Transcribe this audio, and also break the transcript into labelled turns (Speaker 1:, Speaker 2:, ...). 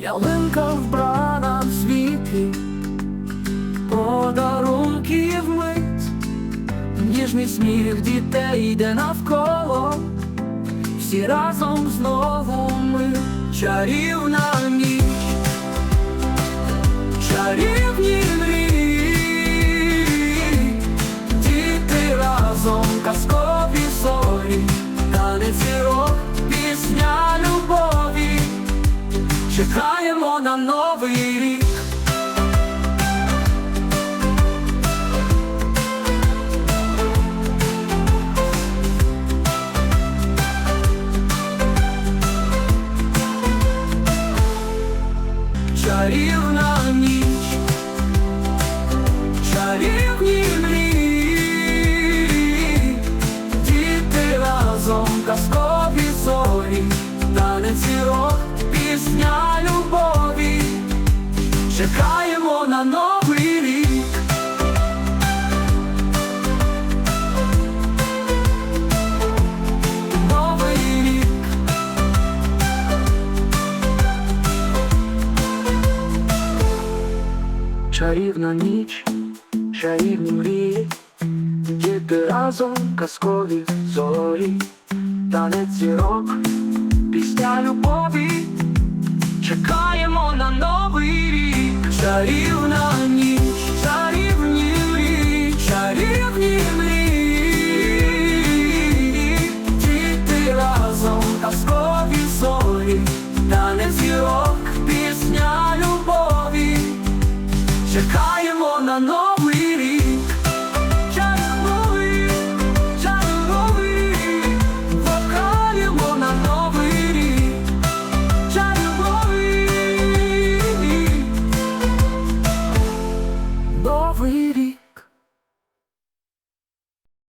Speaker 1: ялинка вбрана в світлі, подарунків мить, ніжний сміх дітей йде навколо, всі разом знову ми чарівна ніч, Чекаємо на новий рік. Чарівна ніч, чарівні мрії, діти разом казкові зорі, танець зірок, пісня любові, чекаємо на новий рік. Новий рік. Чарівна ніч, чарівні мрії, діти разом казкові зорі, танець зірок, пісня любові, чекаємо на новий рік, чарівна ніч, чарівні рік, чарівні мрії, діти разом казкові зорі, та не зірок, пісня любові, чекаємо на новий. we